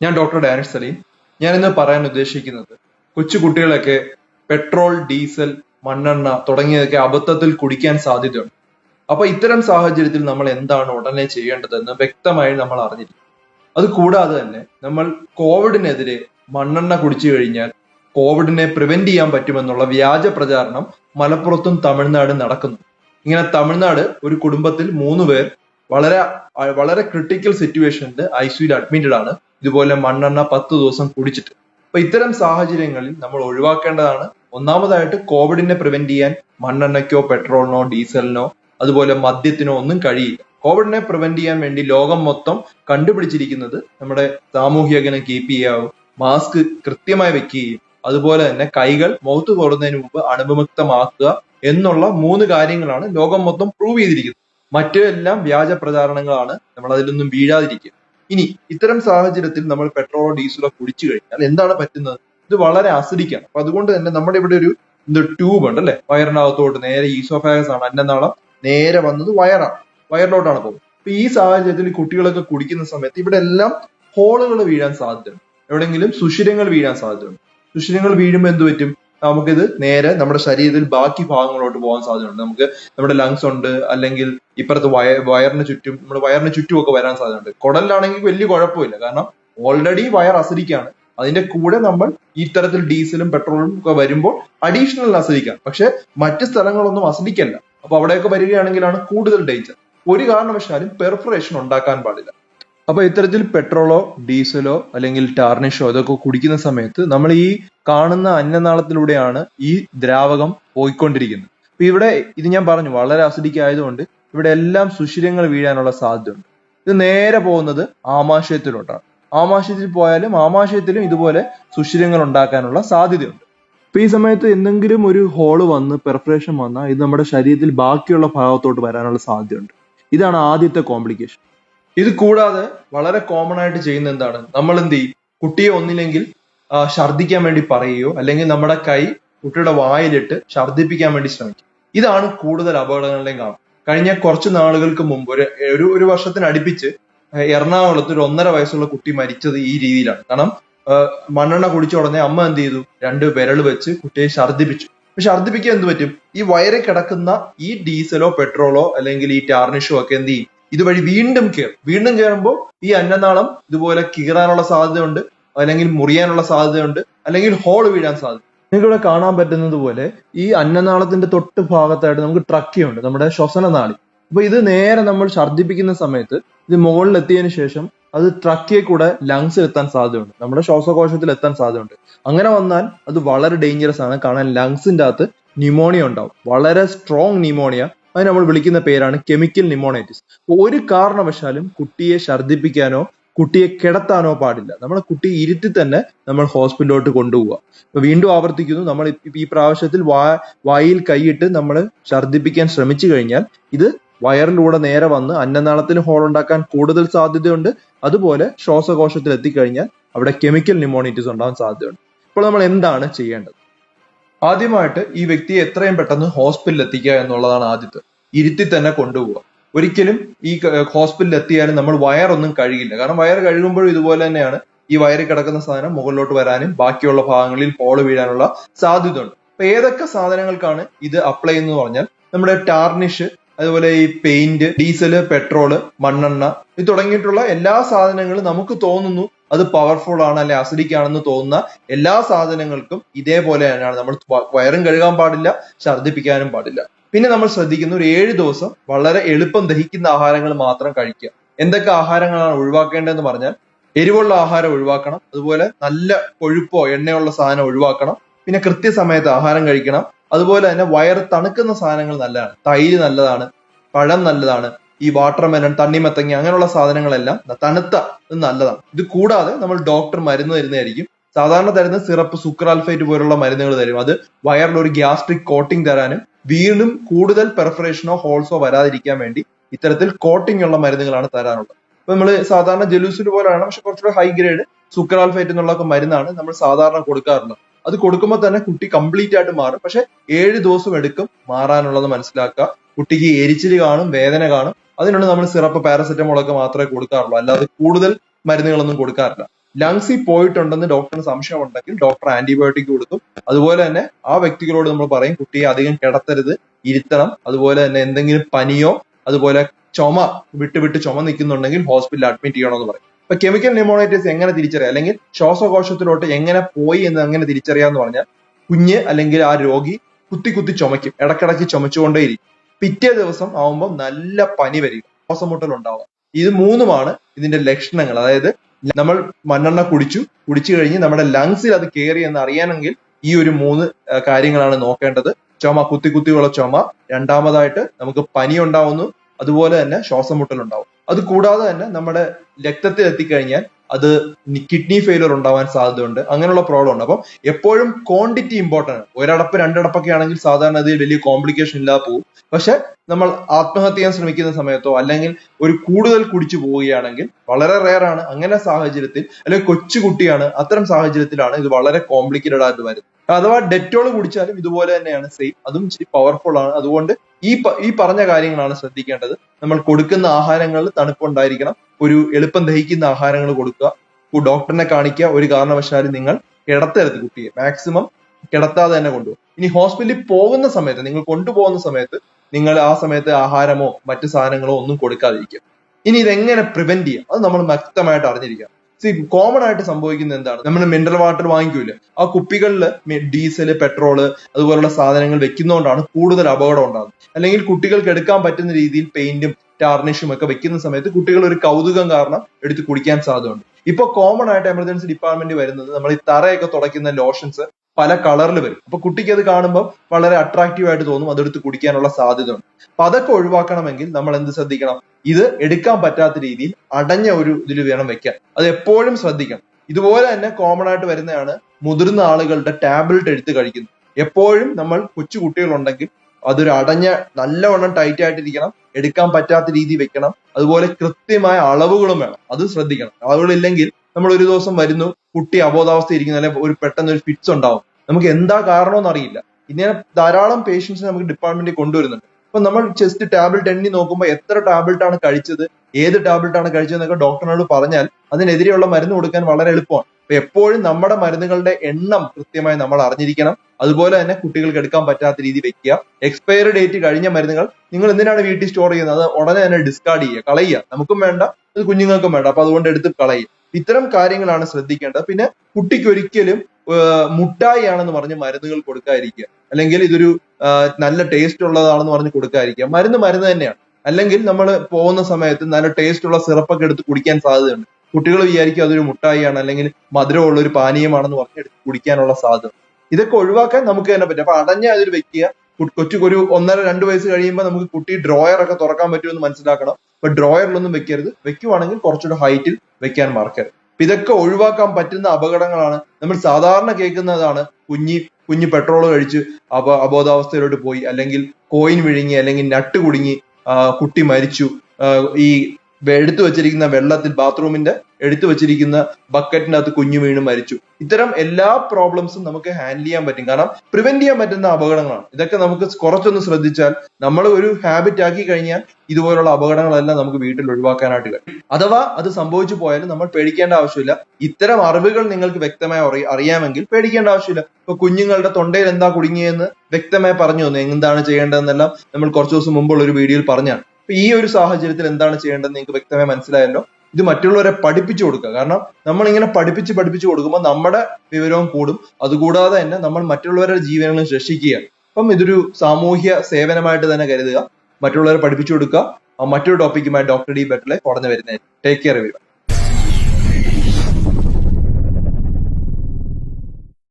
ഞാൻ doctor Danish Saleem. ഞാൻ ഇന്ന് പറയാൻ ഉദ്ദേശിക്കുന്നത് കൊച്ചു കുട്ടികളൊക്കെ പെട്രോൾ ഡീസൽ മണ്ണെണ്ണ തുടങ്ങിയതൊക്കെ അബദ്ധത്തിൽ കുടിക്കാൻ സാധ്യതയുണ്ട്. അപ്പൊ ഇത്തരം സാഹചര്യത്തിൽ നമ്മൾ എന്താണ് ഉടനെ ചെയ്യേണ്ടതെന്ന് വ്യക്തമായി നമ്മൾ അറിഞ്ഞിരിക്കും അത് കൂടാതെ തന്നെ നമ്മൾ കോവിഡിനെതിരെ മണ്ണെണ്ണ കുടിച്ചു കഴിഞ്ഞാൽ കോവിഡിനെ പ്രിവെന്റ് ചെയ്യാൻ പറ്റുമെന്നുള്ള വ്യാജ പ്രചാരണം മലപ്പുറത്തും തമിഴ്നാടും നടക്കുന്നു ഇങ്ങനെ തമിഴ്നാട് ഒരു കുടുംബത്തിൽ മൂന്ന് പേർ വളരെ വളരെ ക്രിട്ടിക്കൽ സിറ്റുവേഷനിൽ ഐ സിയിൽ അഡ്മിറ്റഡ് ആണ്. ഇതുപോലെ മണ്ണെണ്ണ പത്ത് ദിവസം കുടിച്ചിട്ട്. അപ്പൊ ഇത്തരം സാഹചര്യങ്ങളിൽ നമ്മൾ ഒഴിവാക്കേണ്ടതാണ്. ഒന്നാമതായിട്ട് കോവിഡിനെ പ്രിവെന്റ് ചെയ്യാൻ മണ്ണെണ്ണയ്ക്കോ പെട്രോളിനോ ഡീസലിനോ അതുപോലെ മദ്യത്തിനോ ഒന്നും കഴിയില്ല. കോവിഡിനെ പ്രിവെന്റ് ചെയ്യാൻ വേണ്ടി ലോകം മൊത്തം കണ്ടുപിടിച്ചിരിക്കുന്നത് നമ്മുടെ സാമൂഹ്യ അകലം കീപ്പ് ചെയ്യാവും മാസ്ക് കൃത്യമായി വെക്കുകയും അതുപോലെ തന്നെ കൈകൾ മൗത്ത് തൊടുന്നതിന് മുമ്പ് അണുവിമുക്തമാക്കുക എന്നുള്ള മൂന്ന് കാര്യങ്ങളാണ് ലോകം മൊത്തം പ്രൂവ് ചെയ്തിരിക്കുന്നത്. മറ്റെല്ലാം വ്യാജ പ്രചാരണങ്ങളാണ് നമ്മൾ അതിലൊന്നും വീഴാതിരിക്കുക. ഇനി ഇത്തരം സാഹചര്യത്തിൽ നമ്മൾ പെട്രോളോ ഡീസലോ കുടിച്ചു കഴിഞ്ഞാൽ എന്താണ് പറ്റുന്നത്? ഇത് വളരെ അസിഡിക്കാണ് അപ്പൊ അതുകൊണ്ട് തന്നെ നമ്മുടെ ഇവിടെ ഒരു എന്ത് ട്യൂബ് ഉണ്ട് അല്ലെ? വയറിനകത്തോട്ട് നേരെ ഈസോഫാഗസ് ആണ്. അന്നനാളം നേരെ വന്നത് വയറാണ്. വയറിലോട്ടാണ് പോകുന്നത്. അപ്പൊ ഈ സാഹചര്യത്തിൽ കുട്ടികളൊക്കെ കുടിക്കുന്ന സമയത്ത് ഇവിടെ എല്ലാം ഹോളുകൾ വീഴാൻ സാധ്യതയുണ്ട്. എവിടെയെങ്കിലും സുഷിരങ്ങൾ വീഴാൻ സാധ്യതയുണ്ട്. സുഷിരങ്ങൾ വീഴുമ്പോൾ എന്ത് പറ്റും? നമുക്കിത് നേരെ നമ്മുടെ ശരീരത്തിൽ ബാക്കി ഭാഗങ്ങളോട്ട് പോകാൻ സാധ്യതയുണ്ട്. നമുക്ക് നമ്മുടെ ലങ്സ് ഉണ്ട് അല്ലെങ്കിൽ ഇപ്പുറത്ത് വയ വയറിന് ചുറ്റും നമ്മുടെ വയറിന് ചുറ്റും ഒക്കെ വരാൻ സാധ്യതയുണ്ട്. കുടലിലാണെങ്കിൽ വലിയ കുഴപ്പമില്ല. കാരണം ഓൾറെഡി വയർ അസരിക്കാണ് അതിന്റെ കൂടെ നമ്മൾ ഇത്തരത്തിൽ ഡീസലും പെട്രോളും ഒക്കെ വരുമ്പോൾ അഡീഷണൽ അസരിക്കാം പക്ഷെ മറ്റ് സ്ഥലങ്ങളൊന്നും അസരിക്കല്ല അപ്പൊ അവിടെയൊക്കെ വരികയാണെങ്കിലാണ് കൂടുതൽ ഡേഞ്ചർ ഒരു കാരണവശാലും പെർഫറേഷൻ ഉണ്ടാക്കാൻ പാടില്ല. അപ്പൊ ഇത്തരത്തിൽ പെട്രോളോ ഡീസലോ അല്ലെങ്കിൽ ടാർണിഷോ ഇതൊക്കെ കുടിക്കുന്ന സമയത്ത് നമ്മൾ ഈ കാണുന്ന അന്നനാളത്തിലൂടെയാണ് ഈ ദ്രാവകം പോയിക്കൊണ്ടിരിക്കുന്നത്. അപ്പൊ ഇവിടെ ഇത് ഞാൻ പറഞ്ഞു വളരെ അസിഡിക് ആയതുകൊണ്ട് ഇവിടെ എല്ലാം സുഷിരങ്ങൾ വീഴാനുള്ള സാധ്യതയുണ്ട്. ഇത് നേരെ പോകുന്നത് ആമാശയത്തിലോട്ടാണ്. ആമാശയത്തിൽ പോയാലും ആമാശയത്തിലും ഇതുപോലെ സുഷിരങ്ങൾ ഉണ്ടാക്കാനുള്ള സാധ്യതയുണ്ട്. അപ്പൊ ഈ സമയത്ത് എന്തെങ്കിലും ഒരു ഹോൾ വന്ന് പെർഫറേഷൻ വന്നാൽ ഇത് നമ്മുടെ ശരീരത്തിൽ ബാക്കിയുള്ള ഭാഗത്തോട്ട് വരാനുള്ള സാധ്യതയുണ്ട്. ഇതാണ് ആദ്യത്തെ കോംപ്ലിക്കേഷൻ ഇത് കൂടാതെ വളരെ കോമൺ ആയിട്ട് ചെയ്യുന്ന എന്താണ്? നമ്മൾ എന്ത് ചെയ്യും? കുട്ടിയെ ഒന്നില്ലെങ്കിൽ ഛർദ്ദിക്കാൻ വേണ്ടി പറയുകയോ അല്ലെങ്കിൽ നമ്മുടെ കൈ കുട്ടിയുടെ വായിലിട്ട് ഛർദ്ദിപ്പിക്കാൻ വേണ്ടി ശ്രമിക്കും. ഇതാണ് കൂടുതൽ അപകടങ്ങളിലേയും കാണും കഴിഞ്ഞ കുറച്ച് നാളുകൾക്ക് മുമ്പ് ഒരു ഒരു ഒരു വർഷത്തിനടുപ്പിച്ച് എറണാകുളത്ത് ഒരു ഒന്നര വയസ്സുള്ള കുട്ടി മരിച്ചത് ഈ രീതിയിലാണ്. കാരണം മണ്ണെണ്ണ കുടിച്ച ഉടനെ അമ്മ എന്ത് ചെയ്തു? രണ്ട് വിരൽ വെച്ച് കുട്ടിയെ ഛർദ്ദിപ്പിച്ചു. ഛർദ്ദിപ്പിക്കാൻ എന്ത് പറ്റും? ഈ വയറിൽ കിടക്കുന്ന ഈ ഡീസലോ പെട്രോളോ അല്ലെങ്കിൽ ഈ ടാർണിഷോ ഒക്കെ എന്ത് ചെയ്യും? ഇതുവഴി വീണ്ടും കയറും വീണ്ടും കയറുമ്പോൾ ഈ അന്നനാളം ഇതുപോലെ കീറാനുള്ള സാധ്യതയുണ്ട്. അല്ലെങ്കിൽ മുറിയാനുള്ള സാധ്യതയുണ്ട്. അല്ലെങ്കിൽ ഹോൾ വീഴാൻ സാധ്യത നിങ്ങൾക്ക് ഇവിടെ കാണാൻ പറ്റുന്നത് പോലെ ഈ അന്നനാളത്തിന്റെ തൊട്ട് ഭാഗത്തായിട്ട് നമുക്ക് ട്രക്കിയുണ്ട് നമ്മുടെ ശ്വസന നാളി. അപ്പൊ ഇത് നേരെ നമ്മൾ ഛർദ്ദിപ്പിക്കുന്ന സമയത്ത് ഇത് മുകളിൽ എത്തിയതിനു ശേഷം അത് ട്രക്കിയെ കൂടെ ലങ്സിൽ എത്താൻ സാധ്യതയുണ്ട്. നമ്മുടെ ശ്വാസകോശത്തിൽ എത്താൻ സാധ്യതയുണ്ട്. അങ്ങനെ വന്നാൽ അത് വളരെ ഡേഞ്ചറസ് ആണ്. കാരണം ലങ്സിന്റെ അകത്ത് ന്യൂമോണിയ ഉണ്ടാവും. വളരെ സ്ട്രോങ് ന്യൂമോണിയ അത് നമ്മൾ വിളിക്കുന്ന പേരാണ് കെമിക്കൽ നിമോണൈറ്റിസ്. ഒരു കാരണവശാലും കുട്ടിയെ ഛർദ്ദിപ്പിക്കാനോ കുട്ടിയെ കിടത്താനോ പാടില്ല. നമ്മളെ കുട്ടി ഇരുത്തി തന്നെ നമ്മൾ ഹോസ്പിറ്റലിലോട്ട് കൊണ്ടുപോവുക. വീണ്ടും ആവർത്തിക്കുന്നു നമ്മൾ ഈ പ്രാവശ്യത്തിൽ വാ വായിൽ കൈയിട്ട് നമ്മൾ ഛർദ്ദിപ്പിക്കാൻ ശ്രമിച്ചു കഴിഞ്ഞാൽ ഇത് വയറിലൂടെ നേരെ വന്ന് അന്നനാളത്തിന് ഹോൾ ഉണ്ടാക്കാൻ കൂടുതൽ സാധ്യതയുണ്ട്. അതുപോലെ ശ്വാസകോശത്തിൽ എത്തിക്കഴിഞ്ഞാൽ അവിടെ കെമിക്കൽ നിമോണിറ്റിസ് ഉണ്ടാകാൻ സാധ്യതയുണ്ട്. ഇപ്പോൾ നമ്മൾ എന്താണ് ചെയ്യേണ്ടത്? ആദ്യമായിട്ട് ഈ വ്യക്തിയെ എത്രയും പെട്ടെന്ന് ഹോസ്പിറ്റലിൽ എത്തിക്കുക എന്നുള്ളതാണ് ആദ്യത്തെ. ഇരുത്തി തന്നെ കൊണ്ടുപോവുക. ഒരിക്കലും ഈ ഹോസ്പിറ്റലിൽ എത്തിയാലും നമ്മൾ വയറൊന്നും കഴുകില്ല കാരണം വയർ കഴുകുമ്പോഴും ഇതുപോലെ തന്നെയാണ്. ഈ വയറിൽ കിടക്കുന്ന സാധനം മുകളിലോട്ട് വരാനും ബാക്കിയുള്ള ഭാഗങ്ങളിൽ ഹോൾ വീഴാനുള്ള സാധ്യത ഉണ്ട് അപ്പൊ ഏതൊക്കെ സാധനങ്ങൾക്കാണ് ഇത് അപ്ലൈ ചെയ്യുന്നത് പറഞ്ഞാൽ നമ്മുടെ ടാർണിഷ് അതുപോലെ ഈ പെയിന്റ് ഡീസൽ പെട്രോൾ മണ്ണെണ്ണ ഇത് തുടങ്ങിയിട്ടുള്ള എല്ലാ സാധനങ്ങളും നമുക്ക് തോന്നുന്നു അത് പവർഫുൾ ആണ് അല്ലെ അസിഡിക് ആണെന്ന് തോന്നുന്ന എല്ലാ സാധനങ്ങൾക്കും ഇതേപോലെ തന്നെയാണ്. നമ്മൾ വയറും കഴുകാൻ പാടില്ല ഛർദ്ദിപ്പിക്കാനും പാടില്ല. പിന്നെ നമ്മൾ ശ്രദ്ധിക്കുന്ന ഒരു ഏഴ് ദിവസം വളരെ എളുപ്പം ദഹിക്കുന്ന ആഹാരങ്ങൾ മാത്രം കഴിക്കുക. എന്തൊക്കെ ആഹാരങ്ങളാണ് ഒഴിവാക്കേണ്ടതെന്ന് പറഞ്ഞാൽ എരിവുള്ള ആഹാരം ഒഴിവാക്കണം അതുപോലെ നല്ല കൊഴുപ്പോ എണ്ണയുള്ള സാധനം ഒഴിവാക്കണം പിന്നെ കൃത്യസമയത്ത് ആഹാരം കഴിക്കണം അതുപോലെ തന്നെ വയറ് തണുക്കുന്ന സാധനങ്ങൾ നല്ലതാണ് തൈര് നല്ലതാണ് പഴം നല്ലതാണ് ഈ വാട്ടർ വാട്ടർമെലൺ തണ്ണിമത്തങ്ങ അങ്ങനെയുള്ള സാധനങ്ങളെല്ലാം തണുത്ത നല്ലതാണ്. ഇത് കൂടാതെ നമ്മൾ ഡോക്ടർ മരുന്ന് തരുന്നതായിരിക്കും. സാധാരണ തരുന്ന സിറപ്പ് സുക്രാൽഫൈറ്റ് പോലുള്ള മരുന്നുകൾ തരും. അത് വയറിൽ ഒരു ഗ്യാസ്ട്രിക് കോട്ടിംഗ് തരാനും വീണ്ടും കൂടുതൽ പെർഫറേഷനോ ഹോൾസോ വരാതിരിക്കാൻ വേണ്ടി ഇത്തരത്തിൽ കോട്ടിംഗ് ഉള്ള മരുന്നുകളാണ് തരാനുള്ളത് ഇപ്പൊ നമ്മൾ സാധാരണ ജലൂസിന് പോലെയാണ് പക്ഷെ കുറച്ചുകൂടെ ഹൈ ഗ്രേഡ് സുക്രാൽഫൈറ്റ് എന്നുള്ള മരുന്നാണ് നമ്മൾ സാധാരണ കൊടുക്കാറുള്ളത്. അത് കൊടുക്കുമ്പോൾ തന്നെ കുട്ടി കംപ്ലീറ്റ് ആയിട്ട് മാറും. പക്ഷെ ഏഴ് ദിവസം എടുക്കും മാറാനുള്ളത് മനസ്സിലാക്കുക. കുട്ടിക്ക് എരിച്ചിൽ കാണും വേദന കാണും. അതിനുള്ള നമ്മൾ സിറപ്പ് പാരസെറ്റമോളൊക്കെ മാത്രമേ കൊടുക്കാറുള്ളൂ. അല്ലാതെ കൂടുതൽ മരുന്നുകളൊന്നും കൊടുക്കാറില്ല. ലങ്സിൽ പോയിട്ടുണ്ടെന്ന് ഡോക്ടറിന് സംശയം ഉണ്ടെങ്കിൽ ഡോക്ടർ ആന്റിബയോട്ടിക് കൊടുക്കും. അതുപോലെ തന്നെ ആ വ്യക്തികളോട് നമ്മൾ പറയും കുട്ടിയെ അധികം കിടത്തരുത് ഇരുത്തണം. അതുപോലെ തന്നെ എന്തെങ്കിലും പനിയോ അതുപോലെ ചുമ വിട്ട് വിട്ട് ചുമ നിൽക്കുന്നുണ്ടെങ്കിൽ ഹോസ്പിറ്റലിൽ അഡ്മിറ്റ് ചെയ്യണമെന്ന് പറയും. ഇപ്പൊ കെമിക്കൽ ന്യൂമോണൈറ്റിസ് എങ്ങനെ തിരിച്ചറിയാം? അല്ലെങ്കിൽ ശ്വാസകോശത്തിലോട്ട് എങ്ങനെ പോയി എന്ന് അങ്ങനെ തിരിച്ചറിയാന്ന് പറഞ്ഞാൽ കുഞ്ഞ് അല്ലെങ്കിൽ ആ രോഗി കുത്തി കുത്തി ചുമയ്ക്കും. ഇടക്കിടയ്ക്ക് ചുമച്ചുകൊണ്ടേയിരിക്കും. പിറ്റേ ദിവസം ആവുമ്പോൾ നല്ല പനി വരിക ശ്വാസമുട്ടൽ ഉണ്ടാവുക ഇത് മൂന്നുമാണ് ഇതിന്റെ ലക്ഷണങ്ങൾ. അതായത് നമ്മൾ മണ്ണെണ്ണ കുടിച്ചു കുടിച്ചു കഴിഞ്ഞ് നമ്മുടെ ലങ്സിൽ അത് കയറി എന്ന് അറിയാനെങ്കിൽ ഈ ഒരു മൂന്ന് കാര്യങ്ങളാണ് നോക്കേണ്ടത്. ചുമ കുത്തി കുത്തിയുള്ള ചുമ. രണ്ടാമതായിട്ട് നമുക്ക് പനി ഉണ്ടാവുന്നു. അതുപോലെ തന്നെ ശ്വാസം മുട്ടൽ ഉണ്ടാവും അത് കൂടാതെ തന്നെ നമ്മുടെ രക്തത്തിൽ എത്തിക്കഴിഞ്ഞാൽ അത് കിഡ്നി ഫെയിലിയർ ഉണ്ടാവാൻ സാധ്യതയുണ്ട്. അങ്ങനെയുള്ള പ്രോബ്ലം ഉണ്ട്. അപ്പം എപ്പോഴും ക്വാണ്ടിറ്റി ഇമ്പോർട്ടന്റ് ആണ്. ഒരടപ്പ് രണ്ടടപ്പൊക്കെ ആണെങ്കിൽ സാധാരണ അതിൽ വലിയ കോംപ്ലിക്കേഷൻ ഇല്ലാതെ പോകും. പക്ഷെ നമ്മൾ ആത്മഹത്യ ചെയ്യാൻ ശ്രമിക്കുന്ന സമയത്തോ അല്ലെങ്കിൽ ഒരു കൂടുതൽ കുടിച്ചു പോവുകയാണെങ്കിൽ വളരെ റെയർ ആണ്. അങ്ങനെ സാഹചര്യത്തിൽ അല്ലെങ്കിൽ കൊച്ചു കുട്ടിയാണ് അത്തരം സാഹചര്യത്തിലാണ് ഇത് വളരെ കോംപ്ലിക്കേറ്റഡ് ആയിട്ട് വരുന്നത്. അഥവാ ഡെറ്റോൾ കുടിച്ചാലും ഇതുപോലെ തന്നെയാണ്. സെയിം അതും ഇച്ചിരി പവർഫുൾ ആണ്. അതുകൊണ്ട് ഈ ഈ പറഞ്ഞ കാര്യങ്ങളാണ് ശ്രദ്ധിക്കേണ്ടത്. നമ്മൾ കൊടുക്കുന്ന ആഹാരങ്ങളിൽ തണുപ്പുണ്ടായിരിക്കണം. ഒരു എളുപ്പം ദഹിക്കുന്ന ആഹാരങ്ങൾ കൊടുക്കുക. ഡോക്ടറിനെ കാണിക്കുക. ഒരു കാരണവശാലും നിങ്ങൾ കിടത്തരുത് കുട്ടിയെ. മാക്സിമം കിടത്താതെ തന്നെ കൊണ്ടുപോകും. ഇനി ഹോസ്പിറ്റലിൽ പോകുന്ന സമയത്ത് നിങ്ങൾ കൊണ്ടുപോകുന്ന സമയത്ത് നിങ്ങൾ ആ സമയത്ത് ആഹാരമോ മറ്റു സാധനങ്ങളോ ഒന്നും കൊടുക്കാതിരിക്കുക. ഇനി ഇതെങ്ങനെ പ്രിവെന്റ് ചെയ്യാം? അത് നമ്മൾ വ്യക്തമായിട്ട് അറിഞ്ഞിരിക്കുക സി കോമൺ ആയിട്ട് സംഭവിക്കുന്നത് എന്താണ്? നമ്മൾ മിനറൽ വാട്ടർ വാങ്ങിക്കൂല ആ കുപ്പികളിൽ ഡീസൽ പെട്രോൾ അതുപോലുള്ള സാധനങ്ങൾ വെക്കുന്നതുകൊണ്ടാണ് കൂടുതൽ അപകടം ഉണ്ടാകുന്നത് അല്ലെങ്കിൽ കുട്ടികൾക്ക് എടുക്കാൻ പറ്റുന്ന രീതിയിൽ പെയിന്റും ടാർണിഷും ഒക്കെ വെക്കുന്ന സമയത്ത് കുട്ടികൾ ഒരു കൗതുകം കാരണം എടുത്ത് കുടിക്കാൻ സാധ്യതയുണ്ട്. ഇപ്പൊ കോമൺ ആയിട്ട് എമർജൻസി ഡിപ്പാർട്ട്മെന്റ് വരുന്നത് നമ്മൾ ഈ തറയൊക്കെ തുടയ്ക്കുന്ന ലോഷൻസ് പല കളറിൽ വരും. അപ്പൊ കുട്ടിക്ക് അത് കാണുമ്പോൾ വളരെ അട്രാക്റ്റീവ് ആയിട്ട് തോന്നും അതെടുത്ത് കുടിക്കാനുള്ള സാധ്യത ഉണ്ട് അപ്പൊ അതൊക്കെ ഒഴിവാക്കണമെങ്കിൽ നമ്മൾ എന്ത് ശ്രദ്ധിക്കണം? ഇത് എടുക്കാൻ പറ്റാത്ത രീതിയിൽ അടഞ്ഞ ഒരു ഇതിൽ വേണം വെക്കാൻ. അത് എപ്പോഴും ശ്രദ്ധിക്കണം. ഇതുപോലെ തന്നെ കോമൺ ആയിട്ട് വരുന്നതാണ് മുതിർന്ന ആളുകളുടെ ടാബ്ലറ്റ് എടുത്ത് കഴിക്കുന്നത്. എപ്പോഴും നമ്മൾ കൊച്ചു കുട്ടികളുണ്ടെങ്കിൽ അതൊരു അടഞ്ഞ നല്ലവണ്ണം ടൈറ്റ് ആയിട്ടിരിക്കണം എടുക്കാൻ പറ്റാത്ത രീതി വെക്കണം. അതുപോലെ കൃത്യമായ അളവുകളും വേണം. അത് ശ്രദ്ധിക്കണം. അളവുകളില്ലെങ്കിൽ നമ്മൾ ഒരു ദിവസം വരുന്നു കുട്ടി അബോധാവസ്ഥ ഇരിക്കുന്ന അല്ലെങ്കിൽ ഒരു പെട്ടെന്ന് ഒരു ഫിറ്റ്സ് ഉണ്ടാവും. നമുക്ക് എന്താ കാരണമെന്ന് അറിയില്ല. ഇങ്ങനെ ധാരാളം പേഷ്യൻസ് നമുക്ക് ഡിപ്പാർട്ട്മെന്റിൽ കൊണ്ടുവരുന്നുണ്ട്. അപ്പൊ നമ്മൾ ചെസ്റ്റ് ടാബ്ലറ്റ് എണ്ണി നോക്കുമ്പോൾ എത്ര ടാബ്ലറ്റ് ആണ് കഴിച്ചത് ഏത് ടാബ്ലറ്റ് ആണ് കഴിച്ചതെന്നൊക്കെ ഡോക്ടറിനോട് പറഞ്ഞാൽ അതിനെതിരെയുള്ള മരുന്ന് കൊടുക്കാൻ വളരെ എളുപ്പമാണ്. അപ്പൊ എപ്പോഴും നമ്മുടെ മരുന്നുകളുടെ എണ്ണം കൃത്യമായി നമ്മൾ അറിഞ്ഞിരിക്കണം. അതുപോലെ തന്നെ കുട്ടികൾക്ക് എടുക്കാൻ പറ്റാത്ത രീതി വെക്കുക. എക്സ്പയറി ഡേറ്റ് കഴിഞ്ഞ മരുന്നുകൾ നിങ്ങൾ എന്തിനാണ് വീട്ടിൽ സ്റ്റോർ ചെയ്യുന്നത്? അത് ഉടനെ തന്നെ ഡിസ്കാർഡ് ചെയ്യുക കളയുക. നമുക്കും വേണ്ട അത് കുഞ്ഞുങ്ങൾക്കും വേണ്ട. അപ്പൊ അതുകൊണ്ട് എടുത്ത് കളയുക. ഇത്തരം കാര്യങ്ങളാണ് ശ്രദ്ധിക്കേണ്ടത്. പിന്നെ കുട്ടിക്ക് ഒരിക്കലും മുട്ടായി ആണെന്ന് പറഞ്ഞ് മരുന്നുകൾ കൊടുക്കാതിരിക്കുക. അല്ലെങ്കിൽ ഇതൊരു നല്ല ടേസ്റ്റ് ഉള്ളതാണെന്ന് പറഞ്ഞ് കൊടുക്കാതിരിക്കുക. മരുന്ന് മരുന്ന് തന്നെയാണ്. അല്ലെങ്കിൽ നമ്മൾ പോകുന്ന സമയത്ത് നല്ല ടേസ്റ്റ് ഉള്ള സിറപ്പൊക്കെ എടുത്ത് കുടിക്കാൻ സാധ്യതയുണ്ട്. കുട്ടികൾ വിചാരിക്കും അതൊരു മുട്ടായിയാണ് അല്ലെങ്കിൽ മധുരമുള്ള ഒരു പാനീയമാണെന്ന് പറഞ്ഞ് എടുത്ത് കുടിക്കാനുള്ള സാധ്യത. ഇതൊക്കെ ഒഴിവാക്കാൻ നമുക്ക് തന്നെ പറ്റും. അപ്പൊ അടഞ്ഞ അതിൽ വെക്കുക. കു- കൊച്ചു ഒരു ഒന്നര രണ്ട് വയസ്സ് കഴിയുമ്പോൾ നമുക്ക് കുട്ടി ഡ്രോയർ ഒക്കെ തുറക്കാൻ പറ്റുമെന്ന് മനസ്സിലാക്കണം. അപ്പൊ ഡ്രോയറിലൊന്നും വെക്കരുത്. വെക്കുവാണെങ്കിൽ കുറച്ചുകൂടെ ഹൈറ്റിൽ വെക്കാൻ മറക്കരുത് ഇതൊക്കെ ഒഴിവാക്കാൻ പറ്റുന്ന അപകടങ്ങളാണ്. നമ്മൾ സാധാരണ കേൾക്കുന്നതാണ് കുഞ്ഞി കുഞ്ഞ് പെട്രോൾ കഴിച്ച് അപ അബോധാവസ്ഥയിലോട്ട് പോയി അല്ലെങ്കിൽ കോയിൻ വിഴുങ്ങി അല്ലെങ്കിൽ നട്ട് കുടുങ്ങി കുട്ടി മരിച്ചു ഈ എടുത്തു വെച്ചിരിക്കുന്ന വെള്ളത്തിൽ ബാത്റൂമിന്റെ എടുത്തു വെച്ചിരിക്കുന്ന ബക്കറ്റിനകത്ത് കുഞ്ഞു വീണ് മരിച്ചു. ഇത്തരം എല്ലാ പ്രോബ്ലംസും നമുക്ക് ഹാൻഡിൽ ചെയ്യാൻ പറ്റും. കാരണം പ്രിവെന്റ് ചെയ്യാൻ പറ്റുന്ന അപകടങ്ങളാണ്. ഇതൊക്കെ നമുക്ക് കുറച്ചൊന്ന് ശ്രദ്ധിച്ചാൽ നമ്മൾ ഒരു ഹാബിറ്റ് ആക്കി കഴിഞ്ഞാൽ ഇതുപോലുള്ള അപകടങ്ങളെല്ലാം നമുക്ക് വീട്ടിൽ ഒഴിവാക്കാനായിട്ട് കഴിയും. അഥവാ അത് സംഭവിച്ചു പോയാലും നമ്മൾ പേടിക്കേണ്ട ആവശ്യമില്ല. ഇത്തരം അറിവുകൾ നിങ്ങൾക്ക് വ്യക്തമായി അറിയാമെങ്കിൽ പേടിക്കേണ്ട ആവശ്യമില്ല. ഇപ്പൊ കുഞ്ഞുങ്ങളുടെ തൊണ്ടയിൽ എന്താ കുടുങ്ങിയെന്ന് വ്യക്തമായി പറഞ്ഞു തന്നു. എന്താണ് ചെയ്യേണ്ടതെന്നെല്ലാം നമ്മൾ കുറച്ച് ദിവസം മുമ്പുള്ള ഒരു വീഡിയോയിൽ പറഞ്ഞാണ്. ഈ ഒരു സാഹചര്യത്തിൽ എന്താണ് ചെയ്യേണ്ടതെന്ന് നിങ്ങൾക്ക് വ്യക്തമായി മനസ്സിലായല്ലോ. ഇത് മറ്റുള്ളവരെ പഠിപ്പിച്ചു കൊടുക്കുക. കാരണം നമ്മൾ ഇങ്ങനെ പഠിപ്പിച്ച് പഠിപ്പിച്ചു കൊടുക്കുമ്പോൾ നമ്മുടെ വിവരവും കൂടും. അതുകൂടാതെ തന്നെ നമ്മൾ മറ്റുള്ളവരുടെ ജീവനങ്ങളും രക്ഷിക്കുക. അപ്പം ഇതൊരു സാമൂഹ്യ സേവനമായിട്ട് തന്നെ കരുതുക. മറ്റുള്ളവരെ പഠിപ്പിച്ചു കൊടുക്കുക. മറ്റൊരു ടോപ്പിക്കുമായി ഡോക്ടർ ഡി ബെറ്റലെ കുറഞ്ഞു വരുന്നതായിരിക്കും. Take care every